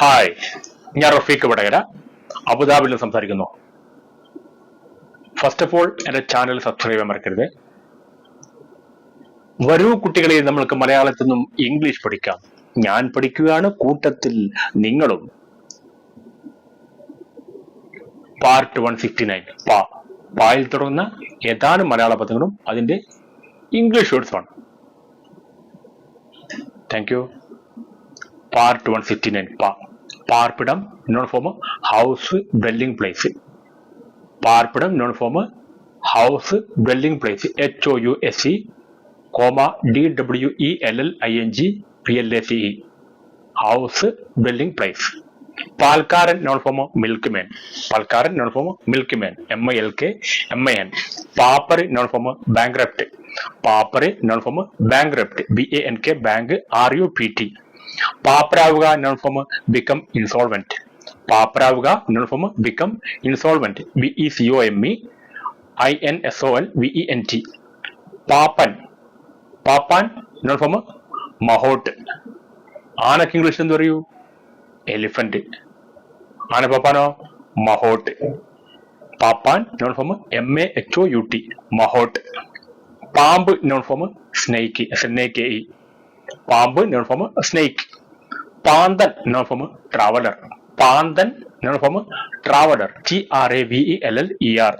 Hi. ഞാൻ റഫീഖ് വടകര. അബുദാബിയിൽ നിന്ന് സംസാരിക്കുന്നു. ഫസ്റ്റ് ഓഫ് ഓൾ എന്റെ ചാനൽ സബ്സ്ക്രൈബ് ചെയ്യാൻ മറക്കരുത്. വരൂ കുട്ടികളെ നമ്മൾക്ക് മലയാളത്തിൽ നിന്നും ഇംഗ്ലീഷ് പഠിക്കാം. ഞാൻ പഠിക്കുകയാണ് കൂട്ടത്തിൽ നിങ്ങളും. പാർട്ട് വൺ സിക്സ്റ്റി നയൻ പാ. പായിൽ തുടങ്ങുന്ന ഏതാനും മലയാള പദങ്ങളും അതിന്റെ ഇംഗ്ലീഷ് വേർഡ്സ് ആണ്. Thank you part one sixty nine പാർപ്പിടം noun form house dwelling place പാർപ്പിടം noun form house dwelling place H O U S C comma D W E L L I N G P L A C E house dwelling place പാൽക്കാരൻ noun form milk man പാൽക്കാരൻ noun form milkman M I L K M I N പാപ്പർ noun form bankrupt പാപ്പർ noun form bankrupt B A N K bank R U P T പാപ്പരാവുക noun form become insolvent പാപ്പരാവുക noun form become insolvent B E C O M E I N S O L V E N T പാപ്പൻ. പാപ്പാൻ noun form mahout. ആനക്ക് English എന്ത് പറയൂ? Elephant. ആന പാപ്പാനോ? Mahout. Pappan noun form M A H O U T mahout. പാമ്പ് noun form snake K E പാമ്പ് noun snake പാന്തൻ noun traveller പാന്തൻ noun traveller T R A V L L E R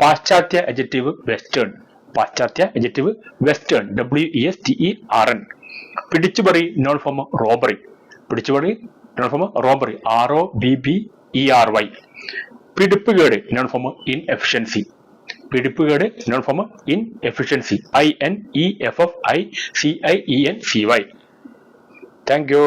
പാശ്ചാത്യ adjective western പാശ്ചാത്യ adjective western W E S T E R N പിടിച്ചുപറി noun robbery പിടിച്ചുപറി noun robbery R O B B E R Y പിടിപ്പുകേട് noun inefficiency പിടിപ്പുകേട് noun form efficiency I N E F F I C I E N C Y thank you